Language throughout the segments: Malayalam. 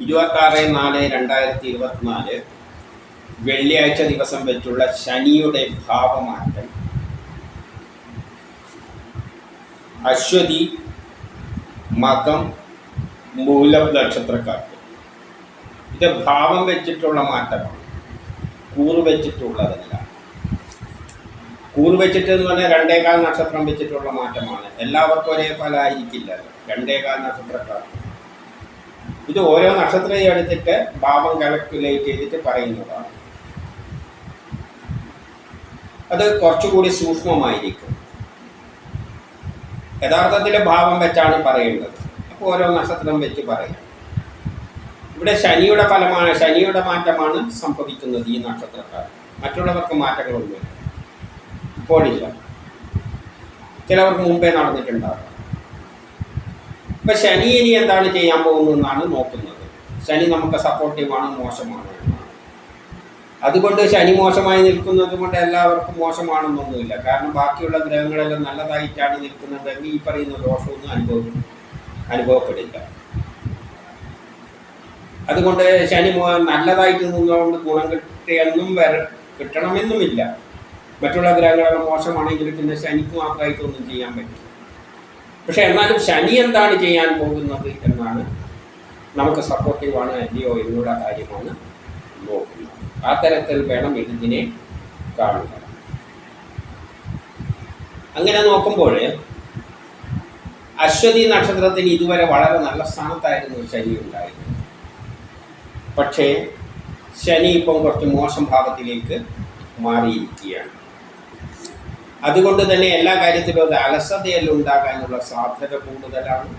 ഇരുപത്താറ് നാല് രണ്ടായിരത്തി ഇരുപത്തിനാല് വെള്ളിയാഴ്ച ദിവസം വെച്ചുള്ള ശനിയുടെ ഭാവമാറ്റം. അശ്വതി മകം മൂലം നക്ഷത്രക്കാർക്ക്. ഇത് ഭാവം വെച്ചിട്ടുള്ള മാറ്റമാണ്. കൂറ് വെച്ചിട്ടുള്ളതല്ല. കൂറ് വെച്ചിട്ട് എന്ന് പറഞ്ഞാൽ രണ്ടേകാൽ നക്ഷത്രം വെച്ചിട്ടുള്ള മാറ്റമാണ്. എല്ലാവർക്കും ഒരേ ഫലമായിരിക്കില്ല രണ്ടേകാൽ നക്ഷത്രക്കാർക്ക്. ഇത് ഓരോ നക്ഷത്രം എടുത്തിട്ട് ഭാവം കാൽക്കുലേറ്റ് ചെയ്തിട്ട് പറയുന്നതാണ്. അത് കുറച്ചുകൂടി സൂക്ഷ്മമായിരിക്കും. യഥാർത്ഥത്തിലെ ഭാവം വെച്ചാണ് പറയേണ്ടത് അപ്പോൾ ഓരോ നക്ഷത്രം വെച്ച് പറയാം. ഇവിടെ ശനിയുടെ ഫലമാണ് ശനിയുടെ മാറ്റമാണ് സംഭവിക്കുന്നത് ഈ നക്ഷത്രക്കാർ മറ്റുള്ളവർക്ക് മാറ്റങ്ങളൊന്നുമില്ല. ഇപ്പോഴില്ല. ചിലവർക്ക് മുമ്പേ നടന്നിട്ടുണ്ടാകാം ഇപ്പം ശനി ഇനി എന്താണ് ചെയ്യാൻ പോകുന്നതെന്നാണ് നോക്കുന്നത്. ശനി നമുക്ക് സപ്പോർട്ടീവാണ് മോശമാണ്. അതുകൊണ്ട് ശനി മോശമായി നിൽക്കുന്നത് കൊണ്ട് എല്ലാവർക്കും മോശമാണെന്നൊന്നുമില്ല. കാരണം ബാക്കിയുള്ള ഗ്രഹങ്ങളെല്ലാം നല്ലതായിട്ടാണ് നിൽക്കുന്നതെങ്കിൽ ഈ പറയുന്ന ദോഷമൊന്നും അനുഭവം അനുഭവപ്പെടില്ല. അതുകൊണ്ട് ശനി നല്ലതായിട്ട് നിന്നുകൊണ്ട് ഗുണം കിട്ടിയെന്നും വര കിട്ടണമെന്നുമില്ല. മറ്റുള്ള ഗ്രഹങ്ങളെല്ലാം മോശമാണെങ്കിൽ പിന്നെ ശനിക്ക് മാത്രമായിട്ടൊന്നും ചെയ്യാൻ പറ്റും പക്ഷെ എന്നാലും ശനി എന്താണ് ചെയ്യാൻ പോകുന്നത് എന്നാണ് നമുക്ക് സപ്പോർട്ടീവാണ് അല്ലയോ എന്നുള്ള കാര്യമാണ് നോക്കുന്നത്. ആ തരത്തിൽ വേണം ഇതിനെ കാണുക. അങ്ങനെ നോക്കുമ്പോൾ അശ്വതി നക്ഷത്രത്തിന് ഇതുവരെ വളരെ നല്ല സ്ഥാനത്തായിരുന്നു ശനി ഉണ്ടായിരുന്നത്. പക്ഷേ ശനി ഇപ്പം കുറച്ച് മോശം ഭാവത്തിലേക്ക് മാറിയിരിക്കുകയാണ്. അതുകൊണ്ട് തന്നെ എല്ലാ കാര്യത്തിലും ഒരു അലസതയെല്ലാം ഉണ്ടാകാനുള്ള സാധ്യത കൂടുതലാണ്.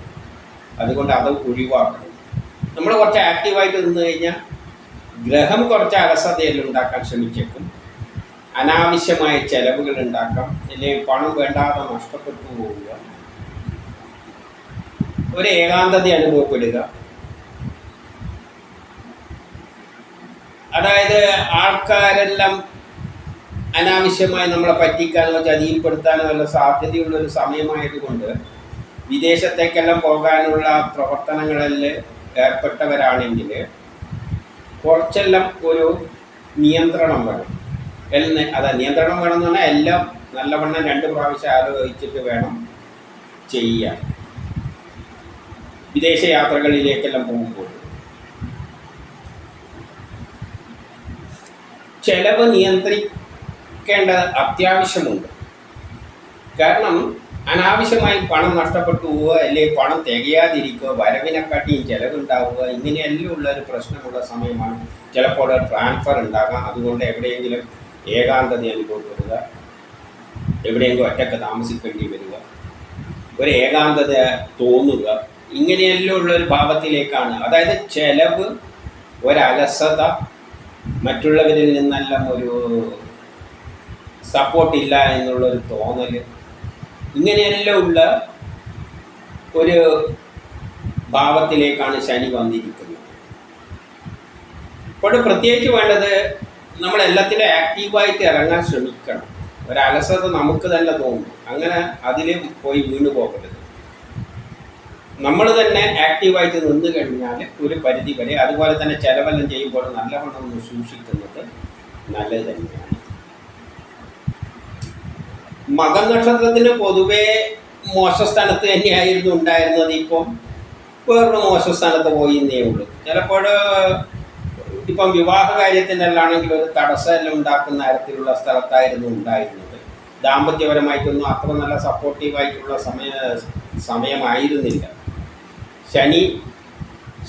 അതുകൊണ്ട് അത് ഒഴിവാക്കണം. നമ്മൾ കുറച്ച് ആക്റ്റീവായിട്ട് നിന്ന് കഴിഞ്ഞാൽ ഗ്രഹം കുറച്ച് അലസതയല്ല ഉണ്ടാക്കാൻ ശ്രമിച്ചേക്കും. അനാവശ്യമായ ചെലവുകൾ ഉണ്ടാക്കാം. അല്ലെങ്കിൽ പണം വേണ്ടാതെ നഷ്ടപ്പെട്ടു പോവുക. ഒരു ഏകാന്തത അനുഭവപ്പെടുക. അതായത് ആൾക്കാരെല്ലാം അനാവശ്യമായി നമ്മളെ പറ്റിക്കാനോ ചതിയിൽപ്പെടുത്താനോ ഉള്ള സാധ്യതയുള്ള ഒരു സമയമായതുകൊണ്ട് വിദേശത്തേക്കെല്ലാം പോകാനുള്ള പ്രവർത്തനങ്ങളിൽ ഏർപ്പെട്ടവരാണെങ്കിൽ കുറച്ചെല്ലാം ഒരു നിയന്ത്രണം വേണം. എല്ലാം അതാ നിയന്ത്രണം വേണം എന്ന് പറഞ്ഞാൽ എല്ലാം നല്ലവണ്ണം രണ്ട് പ്രാവശ്യം ആലോചിച്ചിട്ട് വേണം ചെയ്യാൻ. വിദേശ യാത്രകളിലേക്കെല്ലാം പോകുമ്പോൾ. ചെലവ് നിയന്ത്രിക്കേണ്ടത് അത്യാവശ്യമുണ്ട്. കാരണം അനാവശ്യമായി പണം നഷ്ടപ്പെട്ടു പോവുക അല്ലെങ്കിൽ പണം തികയാതിരിക്കുക വരവിനെക്കാട്ടിയും ചിലവുണ്ടാവുക ഇങ്ങനെയെല്ലാം ഉള്ള ഒരു പ്രശ്നമുള്ള സമയമാണ് ചിലപ്പോൾ ട്രാൻസ്ഫർ ഉണ്ടാകാം. അതുകൊണ്ട് എവിടെയെങ്കിലും ഏകാന്തത അനുഭവപ്പെടുക എവിടെയെങ്കിലും ഒറ്റയ്ക്ക് താമസിക്കേണ്ടി വരിക ഒരു ഏകാന്തത തോന്നുക ഇങ്ങനെയെല്ലാം ഉള്ള ഒരു ഭാവത്തിലേക്കാണ്. അതായത് ചിലവ് ഒരലസത മറ്റുള്ളവരിൽ നിന്നെല്ലാം ഒരു സപ്പോർട്ടില്ല എന്നുള്ളൊരു തോന്നൽ ഇങ്ങനെയെല്ലാം ഉള്ള ഒരു ഭാവത്തിലേക്കാണ് ശനി വന്നിരിക്കുന്നത്. ഇപ്പോൾ പ്രത്യേകിച്ച് വേണ്ടത് നമ്മൾ എല്ലാത്തിലും ആക്റ്റീവായിട്ട് ഇറങ്ങാൻ ശ്രമിക്കണം. ഒരലസത നമുക്ക് തന്നെ തോന്നും. അങ്ങനെ അതിൽ പോയി വീണ് പോകരുത്. നമ്മൾ തന്നെ ആക്റ്റീവായിട്ട് നിന്ന് കഴിഞ്ഞാൽ ഒരു പരിധി വരെ അതുപോലെ തന്നെ ചിലവെല്ലാം ചെയ്യുമ്പോൾ നല്ലവണ്ണം ഒന്ന് സൂക്ഷിക്കുന്നത് നല്ലത് തന്നെയാണ്. മകൻ നക്ഷത്രത്തിന് പൊതുവേ മോശ സ്ഥാനത്ത് തന്നെയായിരുന്നു ഉണ്ടായിരുന്നത്. ഇപ്പം വേറൊരു മോശ സ്ഥാനത്ത് പോയി എന്നേ ഉള്ളൂ. ചിലപ്പോൾ ഇപ്പം വിവാഹ കാര്യത്തിനെല്ലാണെങ്കിൽ ഒരു തടസ്സമെല്ലാം ഉണ്ടാക്കുന്ന തരത്തിലുള്ള സ്ഥലത്തായിരുന്നു ഉണ്ടായിരുന്നത്. ദാമ്പത്യപരമായിട്ടൊന്നും അത്ര നല്ല സപ്പോർട്ടീവായിട്ടുള്ള സമയ സമയമായിരുന്നില്ല. ശനി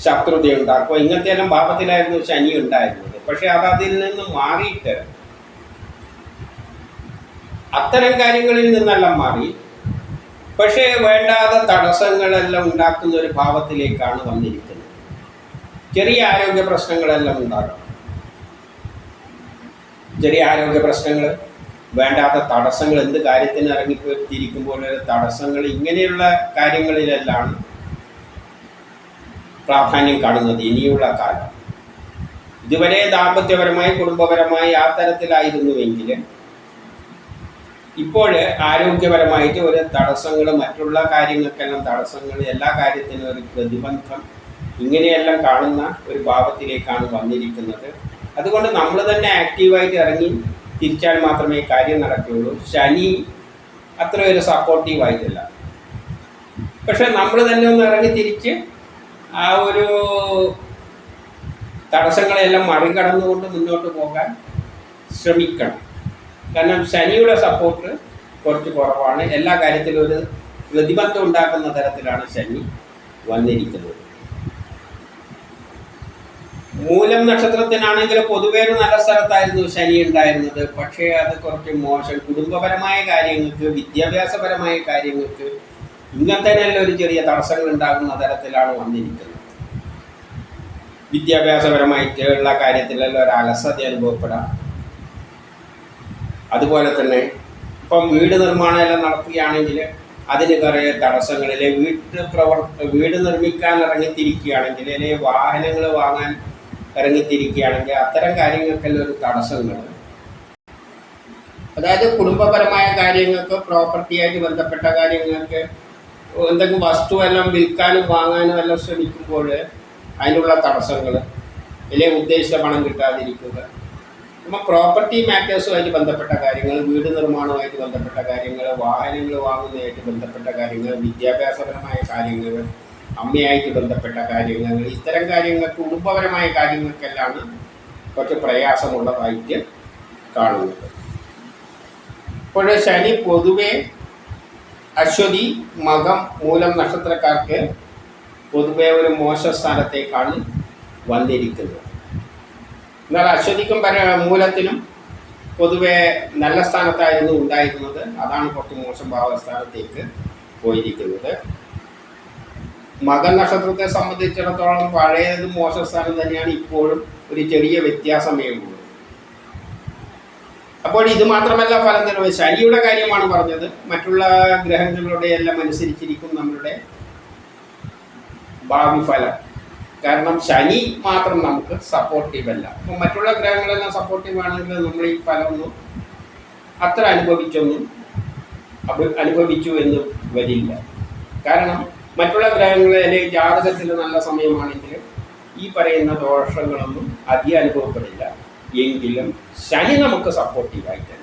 ശത്രുത ഉണ്ടാക്കുക ഇങ്ങനത്തെ എല്ലാം ഭാവത്തിലായിരുന്നു ശനി ഉണ്ടായിരുന്നത്. പക്ഷെ അത് അതിൽ നിന്ന് മാറിയിട്ട് അത്തരം കാര്യങ്ങളിൽ നിന്നെല്ലാം മാറി. പക്ഷേ വേണ്ടാതെ തടസ്സങ്ങളെല്ലാം ഉണ്ടാക്കുന്ന ഒരു ഭാവത്തിലേക്കാണ് വന്നിരിക്കുന്നത്. ചെറിയ ആരോഗ്യ പ്രശ്നങ്ങളെല്ലാം ഉണ്ടാകും ചെറിയ ആരോഗ്യ പ്രശ്നങ്ങൾ വേണ്ടാത്ത തടസ്സങ്ങൾ എന്ത് കാര്യത്തിന് ഇറങ്ങിപ്പോയിരിക്കുമ്പോൾ തടസ്സങ്ങൾ ഇങ്ങനെയുള്ള കാര്യങ്ങളിലെല്ലാം പ്രാധാന്യം കാണുന്നത് ഇനിയുള്ള കാലം. ഇതുവരെ ദാമ്പത്യപരമായി കുടുംബപരമായി ആ തരത്തിലായിരുന്നുവെങ്കിൽ ഇപ്പോൾ ആരോഗ്യപരമായിട്ട് ഒരു തടസ്സങ്ങൾ മറ്റുള്ള കാര്യങ്ങൾക്കെല്ലാം തടസ്സങ്ങൾ എല്ലാ കാര്യത്തിനും ഒരു പ്രതിബന്ധം ഇങ്ങനെയെല്ലാം കാണുന്ന ഒരു ഭാവത്തിലേക്കാണ് വന്നിരിക്കുന്നത്. അതുകൊണ്ട് നമ്മൾ തന്നെ ആക്റ്റീവായിട്ട് ഇറങ്ങി തിരിച്ചാൽ മാത്രമേ കാര്യം നടക്കുകയുള്ളൂ. ശനി അത്ര ഒരു സപ്പോർട്ടീവ് ആയിട്ടില്ല പക്ഷെ നമ്മൾ തന്നെ ഒന്ന് ഇറങ്ങി തിരിച്ച് ആ ഒരു തടസ്സങ്ങളെല്ലാം മറികടന്നുകൊണ്ട് മുന്നോട്ട് പോകാൻ ശ്രമിക്കണം. കാരണം ശനിയുടെ സപ്പോർട്ട് കുറച്ച് കുറവാണ്. എല്ലാ കാര്യത്തിലും ഒരു പ്രതിബന്ധം ഉണ്ടാക്കുന്ന തരത്തിലാണ് ശനി വന്നിരിക്കുന്നത്. മൂലം നക്ഷത്രത്തിനാണെങ്കിൽ പൊതുവേ ഒരു നല്ല സ്ഥലത്തായിരുന്നു ശനി ഉണ്ടായിരുന്നത്. പക്ഷേ അത് കുറച്ച് മോശം. കുടുംബപരമായ കാര്യങ്ങൾക്ക് വിദ്യാഭ്യാസപരമായ കാര്യങ്ങൾക്ക് നല്ല ഒരു ചെറിയ തടസ്സങ്ങൾ ഉണ്ടാകുന്ന തരത്തിലാണ് വന്നിരിക്കുന്നത്. വിദ്യാഭ്യാസപരമായിട്ടുള്ള കാര്യത്തിലെല്ലാം ഒരു അലസത അനുഭവപ്പെടാം. അതുപോലെ തന്നെ ഇപ്പം വീട് നിർമ്മാണം എല്ലാം നടത്തുകയാണെങ്കിൽ അതിന് കുറേ തടസ്സങ്ങളിൽ വീട്ട് പ്രവർ വീട് നിർമ്മിക്കാൻ ഇറങ്ങിത്തിരിക്കുകയാണെങ്കിൽ അല്ലെങ്കിൽ വാഹനങ്ങൾ വാങ്ങാൻ ഇറങ്ങിത്തിരിക്കുകയാണെങ്കിൽ അത്തരം കാര്യങ്ങൾക്കെല്ലാം ഒരു തടസ്സങ്ങൾ അതായത് കുടുംബപരമായ കാര്യങ്ങൾക്ക് പ്രോപ്പർട്ടിയായിട്ട് ബന്ധപ്പെട്ട കാര്യങ്ങൾക്ക് എന്തെങ്കിലും വസ്തു എല്ലാം വിൽക്കാനും വാങ്ങാനും എല്ലാം ശ്രമിക്കുമ്പോൾ അതിനുള്ള തടസ്സങ്ങൾ അല്ലെങ്കിൽ ഉദ്ദേശിച്ച പണം കിട്ടാതിരിക്കുക. നമ്മൾ പ്രോപ്പർട്ടി മാറ്റേഴ്സുമായിട്ട് ബന്ധപ്പെട്ട കാര്യങ്ങൾ വീട് നിർമ്മാണവുമായിട്ട് ബന്ധപ്പെട്ട കാര്യങ്ങൾ വാഹനങ്ങൾ വാങ്ങുന്നതായിട്ട് ബന്ധപ്പെട്ട കാര്യങ്ങൾ വിദ്യാഭ്യാസപരമായ കാര്യങ്ങൾ അമ്മയായിട്ട് ബന്ധപ്പെട്ട കാര്യങ്ങൾ ഇത്തരം കാര്യങ്ങൾക്ക് കുടുംബപരമായ കാര്യങ്ങൾക്കെല്ലാം കുറച്ച് പ്രയാസമുള്ളതായിട്ട് കാണുന്നത്. ഇപ്പോൾ ശനി പൊതുവെ അശ്വതി മകം മൂലം നക്ഷത്രക്കാർക്ക് പൊതുവെ ഒരു മോശ സ്ഥാനത്തേക്കാണ് വന്നിരിക്കുന്നത്. എന്നാൽ അശ്വതിക്കും പര മൂലത്തിനും പൊതുവെ നല്ല സ്ഥാനത്തായിരുന്നു ഉണ്ടായിരുന്നത്. അതാണ് കുറച്ച് മോശം ഭാവസ്ഥാനത്തേക്ക് പോയിരിക്കുന്നത്. മകൻ നക്ഷത്രത്തെ സംബന്ധിച്ചിടത്തോളം പഴയത് മോശ സ്ഥാനം തന്നെയാണ് ഇപ്പോഴും ഒരു ചെറിയ വ്യത്യാസമേ ഉള്ളൂ. അപ്പോൾ ഇത് മാത്രമല്ല ഫലം തരുന്നത്. ശനിയുടെ കാര്യമാണ് പറഞ്ഞത്. മറ്റുള്ള ഗ്രഹങ്ങളുടെ എല്ലാം അനുസരിച്ചിരിക്കും നമ്മളുടെ ഭാവി ഫലം. കാരണം ശനി മാത്രം നമുക്ക് സപ്പോർട്ടീവ് അല്ല. അപ്പം മറ്റുള്ള ഗ്രഹങ്ങളെല്ലാം സപ്പോർട്ടീവ് ആണെങ്കിൽ നമ്മൾ ഈ ഫലമൊന്നും അത്ര അനുഭവിച്ചൊന്നും അനുഭവിച്ചു എന്ന് വരില്ല. കാരണം മറ്റുള്ള ഗ്രഹങ്ങളെ അല്ലെങ്കിൽ ജാതകത്തിൽ നല്ല സമയമാണെങ്കിൽ ഈ പറയുന്ന ദോഷങ്ങളൊന്നും അധികം അനുഭവപ്പെടില്ല. എങ്കിലും ശനി നമുക്ക് സപ്പോർട്ടീവായിട്ട്